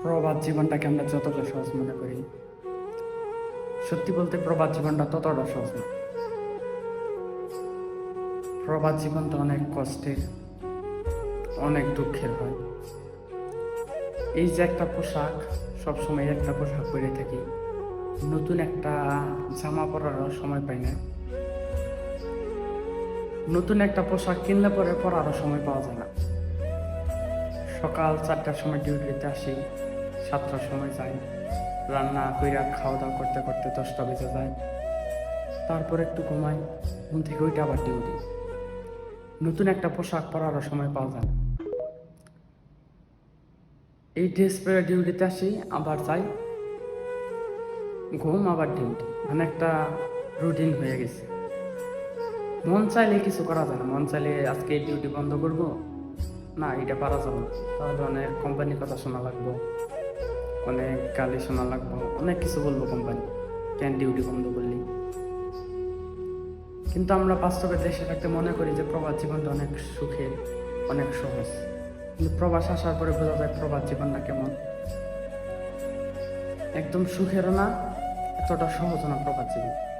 প্রবাদ জীবনটাকে আমরা যতটা সহজ মনে করি, সত্যি বলতে প্রবাদ জীবনটা ততটা সহজ না। প্রবাদ জীবনটা অনেক কষ্টের, অনেক দুঃখের হয়। এই যে একটা পোশাক, সবসময় একটা পোশাক পরে থাকি, নতুন একটা জামা পরারও সময় পাই না। নতুন একটা পোশাক কিনলে পরে পরারও সময় পাওয়া যায় না। সকাল চারটার সময় ডিউটিতে আসি সাতটার সময় যাই রান্না কইরা খাওয়া দাওয়া করতে করতে দশটা বেজে যায়। তারপর একটু ঘুমাই, ঘুম থেকে ওইটা আবার ডিউটি। নতুন একটা পোশাক পরারও সময় পাওয়া যায় এই ড্রেস পরে ডিউটিতে আসি, আবার যাই। ঘুম, আবার ডিউটি। মানে একটা রুটিন হয়ে গেছে। মন চাইলে কিছু করা যায় না। মন চাইলে আজকে ডিউটি বন্ধ করব। না, এটা পারা যাবে তাহলে অনেক কোম্পানির কথা শোনা লাগবো। অনেক গালি শোনা লাগবো। অনেক কিছু বলব কোম্পানি কেন ডিউটি বন্ধ করলি। কিন্তু আমরা বাস্তবে দেশে থাকতে মনে করি যে, প্রবাস জীবনটা অনেক সুখের, অনেক সহজ। কিন্তু প্রবাস আসার পরে বোঝা যায় প্রবাস জীবনটা কেমন। একদম সুখেরও না, এতটা সহজ না প্রবাস জীবন।